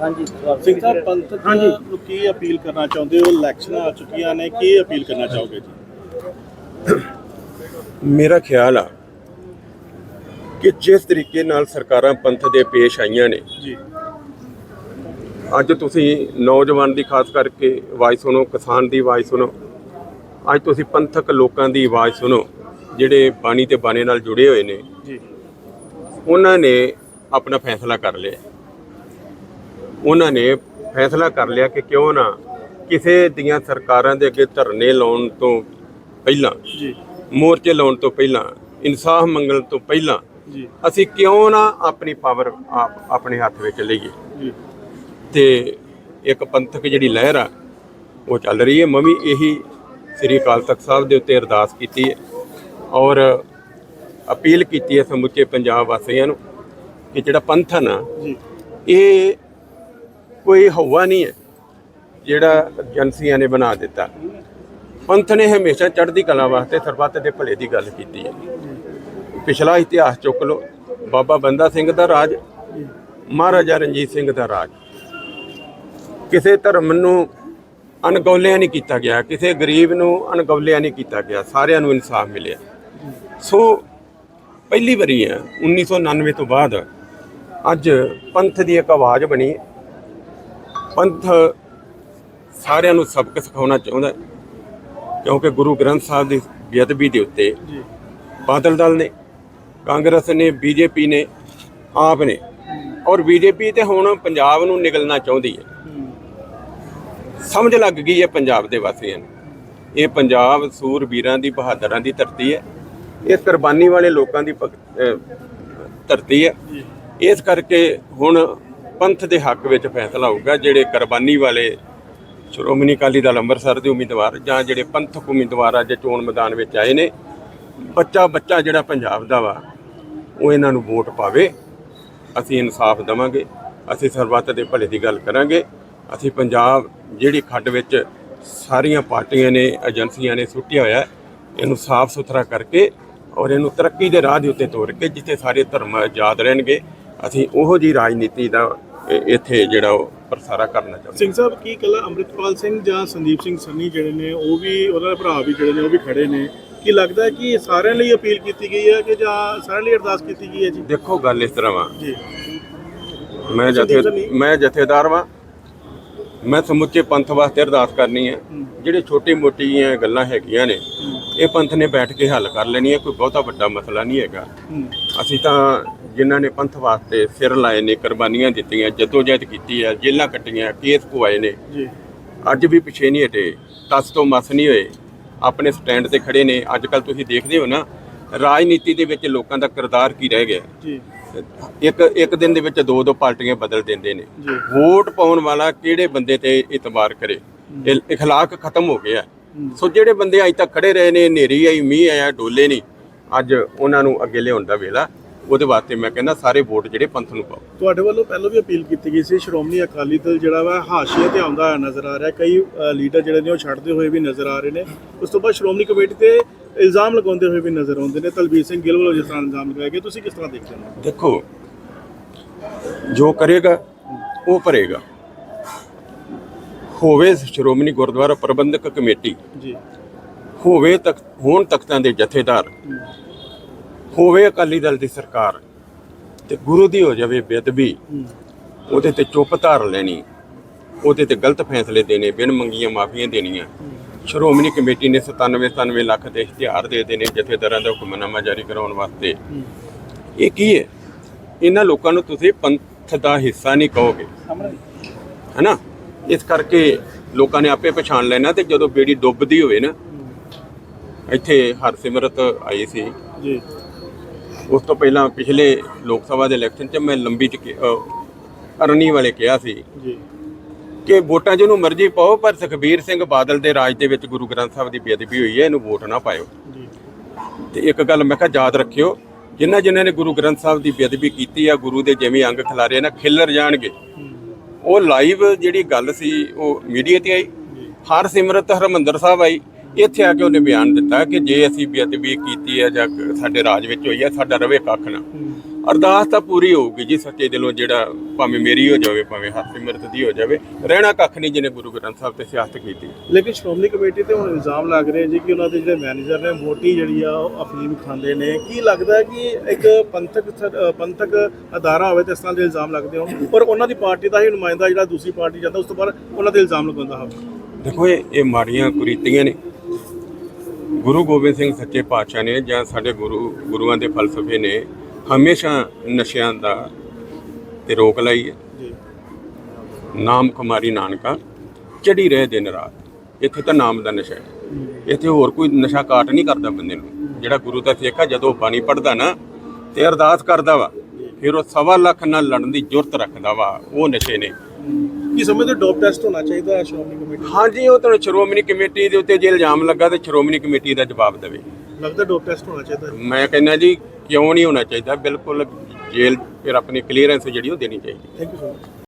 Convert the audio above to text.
ਹਾਂਜੀ। ਸਿੰਘ ਸਾਹਿਬ ਪੰਥਕ ਨੂੰ ਕੀ ਅਪੀਲ ਕਰਨਾ ਚਾਹੁੰਦੇ ਹੋ? ਇਲੈਕਸ਼ਨਾਂ ਆ ਚੁੱਕੀਆਂ ਨੇ ਕੀ ਅਪੀਲ ਕਰਨਾ ਚਾਹੋਗੇ ਜੀ? ਮੇਰਾ ਖਿਆਲ ਆ ਕਿ ਜਿਸ ਤਰੀਕੇ ਨਾਲ ਸਰਕਾਰਾਂ ਪੰਥ ਦੇ ਪੇਸ਼ ਆਈਆਂ ਨੇ ਜੀ। ਅੱਜ ਤੁਸੀਂ ਨੌਜਵਾਨ ਦੀ ਖਾਸ ਕਰਕੇ ਆਵਾਜ਼ ਸੁਣੋ ਕਿਸਾਨ ਦੀ ਆਵਾਜ਼ ਸੁਣੋ ਅੱਜ ਤੁਸੀਂ ਪੰਥਕ ਲੋਕਾਂ ਦੀ ਆਵਾਜ਼ ਸੁਣੋ ਜਿਹੜੇ ਬਾਣੀ ਤੇ ਬਾਣੇ ਨਾਲ ਜੁੜੇ ਹੋਏ ਨੇ ਜੀ। ਉਹਨਾਂ ਨੇ ਆਪਣਾ ਫੈਸਲਾ ਕਰ ਲਿਆ। ਉਹਨਾਂ ਨੇ ਫੈਸਲਾ ਕਰ ਲਿਆ ਕਿ ਕਿਉਂ ਨਾ ਕਿਸੇ ਦੀਆਂ ਸਰਕਾਰਾਂ ਦੇ ਅੱਗੇ ਧਰਨੇ ਲਾਉਣ ਤੋਂ ਪਹਿਲਾਂ ਜੀ। ਮੋਰਚੇ ਲਾਉਣ ਤੋਂ ਪਹਿਲਾਂ ਇਨਸਾਫ ਮੰਗਣ ਤੋਂ ਪਹਿਲਾਂ ਜੀ। ਅਸੀਂ ਕਿਉਂ ਨਾ ਆਪਣੀ ਪਾਵਰ ਆਪ ਆਪਣੇ ਹੱਥ ਵਿੱਚ ਲਈਏ। ਜੀ। ਤੇ ਇੱਕ ਪੰਥਕ ਜਿਹੜੀ ਲਹਿਰ ਆ ਉਹ ਚੱਲ ਰਹੀ ਹੈ। ਮੈਂ ਵੀ ਇਹੀ ਸ੍ਰੀ ਅਕਾਲ ਤਖਤ ਸਾਹਿਬ ਦੇ ਉੱਤੇ ਅਰਦਾਸ ਕੀਤੀ ਹੈ ਔਰ ਅਪੀਲ ਕੀਤੀ ਹੈ ਸਮੁੱਚੇ ਪੰਜਾਬ ਵਾਸੀਆਂ ਨੂੰ ਕਿ ਜਿਹੜਾ ਪੰਥ ਆ ਨਾ ਜੀ। ਇਹ ਕੋਈ ਹਵਾ ਨਹੀਂ ਹੈ, ਜਿਹੜਾ ਏਜੰਸੀਆਂ ਨੇ ਬਣਾ ਦਿੱਤਾ। ਪੰਥ ਨੇ ਹਮੇਸ਼ਾ ਚੜ੍ਹਦੀ ਕਲਾ ਵਾਸਤੇ ਸਰਬੱਤ ਦੇ ਭਲੇ ਦੀ ਗੱਲ ਕੀਤੀ ਹੈ। ਪਿਛਲਾ ਇਤਿਹਾਸ ਚੁੱਕ ਲਓ, ਬਾਬਾ ਬੰਦਾ ਸਿੰਘ ਦਾ ਰਾਜ, ਮਹਾਰਾਜਾ ਰਣਜੀਤ ਸਿੰਘ ਦਾ ਰਾਜ। ਕਿਸੇ ਧਰਮ ਨੂੰ ਅਣਗੌਲਿਆ ਨਹੀਂ ਕੀਤਾ ਗਿਆ, ਕਿਸੇ ਗਰੀਬ ਨੂੰ ਅਣਗੌਲਿਆ ਨਹੀਂ ਕੀਤਾ ਗਿਆ, ਸਾਰਿਆਂ ਨੂੰ ਇਨਸਾਫ ਮਿਲਿਆ। ਸੋ ਪਹਿਲੀ ਵਾਰੀ ਹੈ 1999 ਤੋਂ ਬਾਅਦ ਅੱਜ ਪੰਥ ਦੀ ਇੱਕ ਆਵਾਜ਼ ਬਣੀ। ਪੰਥ ਸਾਰਿਆਂ ਨੂੰ ਸਬਕ ਸਿਖਾਉਣਾ ਚਾਹੁੰਦਾ ਕਿਉਂਕਿ ਗੁਰੂ ਗ੍ਰੰਥ ਸਾਹਿਬ ਦੀ ਬੇਅਦਬੀ ਦੇ ਉੱਤੇ ਜੀ। ਬਾਦਲ ਦਲ ਨੇ ਕਾਂਗਰਸ ਨੇ ਬੀਜੇਪੀ ਨੇ ਆਪ ਨੇ ਔਰ ਬੀਜੇਪੀ ਤੇ ਹੁਣ ਪੰਜਾਬ ਨੂੰ ਨਿਗਲਣਾ ਚਾਹੁੰਦੀ ਹੈ। ਸਮਝ ਲੱਗ ਗਈ ਹੈ ਪੰਜਾਬ ਦੇ ਵਾਸੀਆਂ ਨੂੰ। ਇਹ ਪੰਜਾਬ ਸੂਰਬੀਰਾਂ ਦੀ ਬਹਾਦਰਾਂ ਦੀ ਧਰਤੀ ਹੈ। ਇਹ ਕੁਰਬਾਨੀ ਵਾਲੇ ਲੋਕਾਂ ਦੀ ਧਰਤੀ ਹੈ। ਇਸ ਕਰਕੇ ਹੁਣ ਪੰਥ ਦੇ ਹੱਕ ਵਿੱਚ ਫੈਸਲਾ ਹੋਊਗਾ, ਜਿਹੜੇ ਕੁਰਬਾਨੀ ਵਾਲੇ ਸ਼੍ਰੋਮਣੀ ਅਕਾਲੀ ਦਲ ਅੰਮ੍ਰਿਤਸਰ ਦੇ ਉਮੀਦਵਾਰ ਜਾਂ ਜਿਹੜੇ ਪੰਥਕ ਉਮੀਦਵਾਰ ਅੱਜ ਚੋਣ ਮੈਦਾਨ ਵਿੱਚ ਆਏ ਨੇ ਬੱਚਾ ਬੱਚਾ ਜਿਹੜਾ ਪੰਜਾਬ ਦਾ ਵਾ, ਉਹ ਇਹਨਾਂ ਨੂੰ ਵੋਟ ਪਾਵੇ, ਅਸੀਂ ਇਨਸਾਫ ਦਵਾਂਗੇ, ਅਸੀਂ ਸਰਬੱਤ ਦੇ ਭਲੇ ਦੀ ਗੱਲ ਕਰਾਂਗੇ, ਅਸੀਂ ਪੰਜਾਬ ਜਿਹੜੀ ਖੱਡ ਵਿੱਚ ਸਾਰੀਆਂ ਪਾਰਟੀਆਂ ਨੇ, ਏਜੰਸੀਆਂ ਨੇ ਸੁੱਟਿਆ ਹੋਇਆ, ਇਹਨੂੰ ਸਾਫ਼ ਸੁਥਰਾ ਕਰਕੇ ਔਰ ਇਹਨੂੰ ਤਰੱਕੀ ਦੇ ਰਾਹ ਦੇ ਉੱਤੇ ਤੋਰ ਕੇ ਜਿੱਥੇ ਸਾਰੇ ਧਰਮ ਆਜ਼ਾਦ ਰਹਿਣਗੇ ਅਸੀਂ ਉਹੋ ਜੀ ਰਾਜਨੀਤੀ ਦਾ ਇੱਥੇ ਜਿਹੜਾ ਉਹ ਪ੍ਰਸਾਰਾ ਕਰਨਾ ਚਾਹੁੰਦੇ ਸਿੰਘ ਸਾਹਿਬ ਕੀ ਕੱਲਾ ਅੰਮ੍ਰਿਤਪਾਲ ਸਿੰਘ ਜਾਂ ਸੰਦੀਪ ਸਿੰਘ ਸੰਨੀ ਜਿਹੜੇ ਨੇ ਉਹ ਵੀ ਉਹਨਾਂ ਦੇ ਭਰਾ ਵੀ ਜਿਹੜੇ ਨੇ ਉਹ ਵੀ ਖੜੇ ਨੇ। ਕੀ ਲੱਗਦਾ ਹੈ ਕਿ ਸਾਰਿਆਂ ਲਈ ਅਪੀਲ ਕੀਤੀ ਗਈ ਹੈ ਕਿ ਜਾਂ ਸਾਰਿਆਂ ਲਈ ਅਰਦਾਸ ਕੀਤੀ ਗਈ ਹੈ ਜੀ? ਦੇਖੋ ਗੱਲ ਇਸ ਤਰ੍ਹਾਂ ਵਾ। ਜੀ। ਮੈਂ ਜਥੇ। ਮੈਂ ਜਥੇਦਾਰ ਵਾਂ। ਮੈਂ ਸਮੁੱਚੇ ਪੰਥ ਵਾਸਤੇ ਅਰਦਾਸ ਕਰਨੀ ਹੈ। ਜਿਹੜੇ ਛੋਟੀ ਮੋਟੀਆਂ ਗੱਲਾਂ ਹੈਗੀਆਂ ਨੇ ਇਹ ਪੰਥ ਨੇ ਬੈਠ ਕੇ ਹੱਲ ਕਰ ਲੈਣੀ ਹੈ ਕੋਈ ਬਹੁਤਾ ਵੱਡਾ ਮਸਲਾ ਨਹੀਂ ਹੈਗਾ। ਅਸੀਂ ਤਾਂ ਜਿਨ੍ਹਾਂ ਨੇ ਪੰਥ ਵਾਸਤੇ ਸਿਰ ਲਾਏ ਨੇ ਕੁਰਬਾਨੀਆਂ ਦਿੱਤੀਆਂ ਜਦੋਜਹਿਦ ਕੀਤੀ ਹੈ ਜੇਲ੍ਹਾਂ ਕੱਟੀਆਂ ਕੇਸ ਪਵਾਏ ਨੇ ਜੀ ਅੱਜ ਵੀ ਪਿਛੇ ਨਹੀਂ ਹਟੇ ਤਸ ਤੋਂ ਮਸ ਨਹੀਂ ਹੋਏ ਆਪਣੇ ਸਟੈਂਡ ਤੇ ਖੜੇ ਨੇ ਅੱਜ ਕੱਲ ਤੁਸੀਂ ਦੇਖਦੇ ਹੋ ਨਾ ਰਾਜਨੀਤੀ ਦੇ ਵਿੱਚ ਲੋਕਾਂ ਦਾ ਕਿਰਦਾਰ ਕੀ ਰਹਿ ਗਿਆ ਜੀ ਇੱਕ ਇੱਕ ਦਿਨ ਦੇ ਵਿੱਚ ਦੋ ਦੋ ਪਾਰਟੀਆਂ ਬਦਲ ਦਿੰਦੇ ਨੇ ਜੀ ਵੋਟ ਪਾਉਣ ਵਾਲਾ ਕਿਹੜੇ ਬੰਦੇ ਤੇ ਇਤਬਾਰ ਕਰੇ ਇਹ اخلاق ਖਤਮ ਹੋ ਗਿਆ ਸੋ ਜਿਹੜੇ ਬੰਦੇ ਅੱਜ ਤੱਕ ਖੜੇ ਰਹੇ ਨੇ ਹਨੇਰੀ ਆਈ ਮੀਂਹ ਆਇਆ ਡੋਲੇ ਨਹੀਂ ਅੱਜ ਉਹਨਾਂ ਨੂੰ ਅੱਗੇ ਲਿਆਉਣ ਦਾ ਵੇਲਾ ਉਹਦੇ ਵਾਸਤੇ ਮੈਂ ਕਹਿੰਦਾ ਸਾਰੇ ਵੋਟ ਜਿਹੜੇ ਪੰਥ ਨੂੰ ਪਾਓ। ਤੁਹਾਡੇ ਵੱਲੋਂ ਪਹਿਲਾਂ ਵੀ ਅਪੀਲ ਕੀਤੀ ਗਈ ਸੀ ਸ਼੍ਰੋਮਣੀ ਅਕਾਲੀ ਦਲ ਜਿਹੜਾ ਵਾ ਹਾਸ਼ੀਏ ਤੇ ਆਉਂਦਾ ਹੋਇਆ ਨਜ਼ਰ ਆ ਰਿਹਾ। ਕਈ ਲੀਡਰ ਜਿਹੜੇ ਨੇ ਉਹ ਛੱਡਦੇ ਹੋਏ ਵੀ ਨਜ਼ਰ ਆ ਰਹੇ ਨੇ। ਉਸ ਤੋਂ ਬਾਅਦ ਸ਼੍ਰੋਮਣੀ ਕਮੇਟੀ ਤੇ ਇਲਜ਼ਾਮ ਲਗਾਉਂਦੇ ਹੋਏ ਵੀ ਨਜ਼ਰ ਆਉਂਦੇ ਨੇ। ਤਲਬੀਰ ਸਿੰਘ ਗਿੱਲ ਵੱਲੋਂ ਜਿਸ ਤਰ੍ਹਾਂ ਇਲਜ਼ਾਮ ਲਗਾਏ ਗਏ ਤੁਸੀਂ ਕਿਸ ਤਰ੍ਹਾਂ ਦੇਖਦੇ ਹੋ? ਦੇਖੋ ਜੋ ਕਰੇਗਾ ਉਹ ਭਰੇਗਾ। ਹੋਵੇ ਸ਼੍ਰੋਮਣੀ ਗੁਰਦੁਆਰਾ ਪ੍ਰਬੰਧਕ ਕਮੇਟੀ ਜੀ। ਹੋਵੇ ਤੱਕ ਹੋਣ ਤਖਤਾਂ ਦੇ ਜਥੇਦਾਰ ਹੋਵੇ ਅਕਾਲੀ ਦਲ ਦੀ ਸਰਕਾਰ ਤੇ ਗੁਰੂ ਦੀ ਹੋ ਜਾਵੇ ਬੇਅਦਬੀ, ਉਹਦੇ ਤੇ ਚੁੱਪ ਧਾਰ ਲੈਣੀ, ਉਹਦੇ ਤੇ ਗਲਤ ਫੈਸਲੇ ਦੇਣੇ, ਬਿਨ ਮੰਗੀਆਂ ਮਾਫੀਆਂ ਦੇਣੀਆਂ। ਸ਼੍ਰੋਮਣੀ ਕਮੇਟੀ ਨੇ 97 97 ਲੱਖ ਦੇ ਇਸ਼ਤਿਹਾਰ ਦੇ ਦੇਣੇ ਜਥੇਦਾਰਾਂ ਦਾ ਹੁਕਮਨਾਮਾ ਜਾਰੀ ਕਰਾਉਣ ਵਾਸਤੇ। ਇਹ ਕੀ ਹੈ? ਇਹਨਾਂ ਲੋਕਾਂ ਨੂੰ ਤੁਸੀਂ ਪੰਥ ਦਾ ਹਿੱਸਾ ਨਹੀਂ ਕਹੋਗੇ। ਸਾਹਮਣੇ ਹੈਨਾ? ਇਸ ਕਰਕੇ ਲੋਕਾਂ ਨੇ ਆਪੇ ਪਛਾਣ ਲੈਣਾ ਤੇ ਜਦੋਂ ਬੇੜੀ ਡੁੱਬਦੀ ਹੋਵੇ ਨਾ, ਇੱਥੇ ਹਰਸਿਮਰਤ ਆਈ ਸੀ। ਜੀ। ਉਸ ਤੋਂ ਪਹਿਲਾਂ ਪਿਛਲੇ ਲੋਕ ਸਭਾ ਦੇ ਇਲੈਕਸ਼ਨ 'ਚ ਮੈਂ ਲੰਬੀ ਚ ਅਰਨੀ ਵਾਲੇ ਕਿਹਾ ਸੀ ਜੀ। ਕਿ ਵੋਟਾਂ ਜਿਹਨੂੰ ਮਰਜ਼ੀ ਪਾਓ ਪਰ ਸੁਖਬੀਰ ਸਿੰਘ ਬਾਦਲ ਦੇ ਰਾਜ ਦੇ ਵਿੱਚ ਗੁਰੂ ਗ੍ਰੰਥ ਸਾਹਿਬ ਦੀ ਬੇਅਦਬੀ ਹੋਈ ਹੈ ਇਹਨੂੰ ਵੋਟ ਨਾ ਪਾਇਓ। ਜੀ। ਤੇ ਇੱਕ ਗੱਲ ਮੈਂ ਕਿਹਾ ਯਾਦ ਰੱਖਿਓ ਜਿਨ੍ਹਾਂ ਜਿਨ੍ਹਾਂ ਨੇ ਗੁਰੂ ਗ੍ਰੰਥ ਸਾਹਿਬ ਦੀ ਬੇਅਦਬੀ ਕੀਤੀ ਆ ਗੁਰੂ ਦੇ ਜਿਵੇਂ ਅੰਗ ਖਿਲਾਰੇ ਨਾ ਖਿੱਲਰ ਜਾਣਗੇ। ਉਹ ਲਾਈਵ ਜਿਹੜੀ ਗੱਲ ਸੀ ਉਹ ਮੀਡੀਆ ਤੇ ਆਈ। ਹਰ ਸਿਮਰਤ ਹਰਮੰਦਰ ਸਾਹਿਬ ਆਈ। ਇੱਥੇ ਆ ਕੇ ਉਹਨੇ ਬਿਆਨ ਦਿੱਤਾ ਕਿ ਜੇ ਅਸੀਂ ਬੇਅਦਬੀ ਕੀਤੀ ਹੈ ਜਾਂ ਸਾਡੇ ਰਾਜ ਵਿੱਚ ਹੋਈ ਹੈ ਸਾਡਾ ਰਵੇ ਕੱਖ ਨਾ। ਅਰਦਾਸ ਤਾਂ ਪੂਰੀ ਹੋਊਗੀ ਜੀ ਸੱਚੇ ਦਿਲੋਂ ਜਿਹੜਾ ਭਾਵੇਂ ਮੇਰੀ ਹੋ ਜਾਵੇ ਭਾਵੇਂ ਹਰਸਿਮਰਤ ਦੀ ਹੋ ਜਾਵੇ ਰਹਿਣਾ ਕੱਖ ਨਹੀਂ ਜਿਹਨੇ ਗੁਰੂ ਗ੍ਰੰਥ ਸਾਹਿਬ ਤੇ ਸਿਆਸਤ ਕੀਤੀ। ਲੇਕਿਨ ਸ਼੍ਰੋਮਣੀ ਕਮੇਟੀ ਤੇ ਹੁਣ ਇਲਜ਼ਾਮ ਲੱਗ ਰਹੇ ਜੀ ਕਿ ਉਹਨਾਂ ਦੇ ਜਿਹੜੇ ਮੈਨੇਜਰ ਨੇ ਮੋਟੀ ਜਿਹੜੀ ਆ ਉਹ ਅਫੀਮ ਖਾਂਦੇ ਨੇ। ਕੀ ਲੱਗਦਾ ਕਿ ਇੱਕ ਪੰਥਕ ਪੰਥਕ ਅਦਾਰਾ ਹੋਵੇ ਤੇ ਇਸ ਤਰ੍ਹਾਂ ਦੇ ਇਲਜ਼ਾਮ ਲੱਗਦੇ ਹੋਣ? ਪਰ ਉਹਨਾਂ ਦੀ ਪਾਰਟੀ ਦਾ ਹੀ ਨੁਮਾਇੰਦਾ ਜਿਹੜਾ ਦੂਸਰੀ ਪਾਰਟੀ ਜਾਂਦਾ ਉਸ ਤੋਂ ਬਾਅਦ ਉਹਨਾਂ ਤੇ ਇਲਜ਼ਾਮ ਲਗਾਉਂਦਾ ਹੋਵੇ ਦੇਖੋ ਇਹ ਮਾੜੀਆਂ ਕੁਰੀਤੀਆਂ ਨੇ। ਗੁਰੂ ਗੋਬਿੰਦ ਸਿੰਘ ਸੱਚੇ ਪਾਤਸ਼ਾਹ ਨੇ ਜਾਂ ਸਾਡੇ ਗੁਰੂ ਗੁਰੂਆਂ ਦੇ ਫਲਸਫੇ ਨੇ ਹਮੇਸ਼ਾ ਨਸ਼ਿਆਂ ਦਾ ਤੇ ਰੋਕ ਲਾਈ ਹੈ। ਜੀ। ਨਾਮ ਕੁਮਾਰੀ ਨਾਨਕਾ ਚੜੀ ਰਹੇ ਦਿਨ ਰਾਤ। ਇੱਥੇ ਤਾਂ ਨਾਮ ਦਾ ਨਸ਼ਾ ਹੈ। ਇੱਥੇ ਹੋਰ ਕੋਈ ਨਸ਼ਾ ਕਾਟ ਨਹੀਂ ਕਰਦਾ ਬੰਦੇ ਨੂੰ। ਜਿਹੜਾ ਗੁਰੂ ਦਾ ਸਿੱਖ ਆ ਜਦੋਂ ਬਾਣੀ ਪੜਦਾ ਨਾ ਤੇ ਅਰਦਾਸ ਕਰਦਾ ਵਾ ਫਿਰ ਉਹ ਸਵਾ ਲੱਖ ਨਾਲ ਲੜਨ ਦੀ ਜੁਰਤ ਰੱਖਦਾ ਵਾ ਉਹ ਨਸ਼ੇ ਨੇ। ਕੀ ਸਮਝਦੇ ਡੋਪ ਟੈਸਟ ਹੋਣਾ ਚਾਹੀਦਾ ਹੈ ਸ਼੍ਰੋਮਣੀ ਕਮੇਟੀ ਹਾਂਜੀ ਉਹ ਤਾਂ ਸ਼੍ਰੋਮਣੀ ਕਮੇਟੀ ਦੇ ਉੱਤੇ ਜੇ ਇਲਜ਼ਾਮ ਲੱਗਾ ਤੇ ਸ਼੍ਰੋਮਣੀ ਕਮੇਟੀ ਦਾ ਜਵਾਬ ਦੇਵੇ। ਲੱਗਦਾ ਡੋਪ ਟੈਸਟ ਹੋਣਾ ਚਾਹੀਦਾ ਮੈਂ ਕਹਿੰਦਾ ਜੀ ਕਿਉਂ ਨਹੀਂ ਹੋਣਾ ਚਾਹੀਦਾ? ਬਿਲਕੁਲ ਜੇਲ੍ਹ ਫਿਰ ਆਪਣੀ ਕਲੀਅਰੈਂਸ ਜਿਹੜੀ ਉਹ ਦੇਣੀ ਚਾਹੀਦੀ। Thank you so much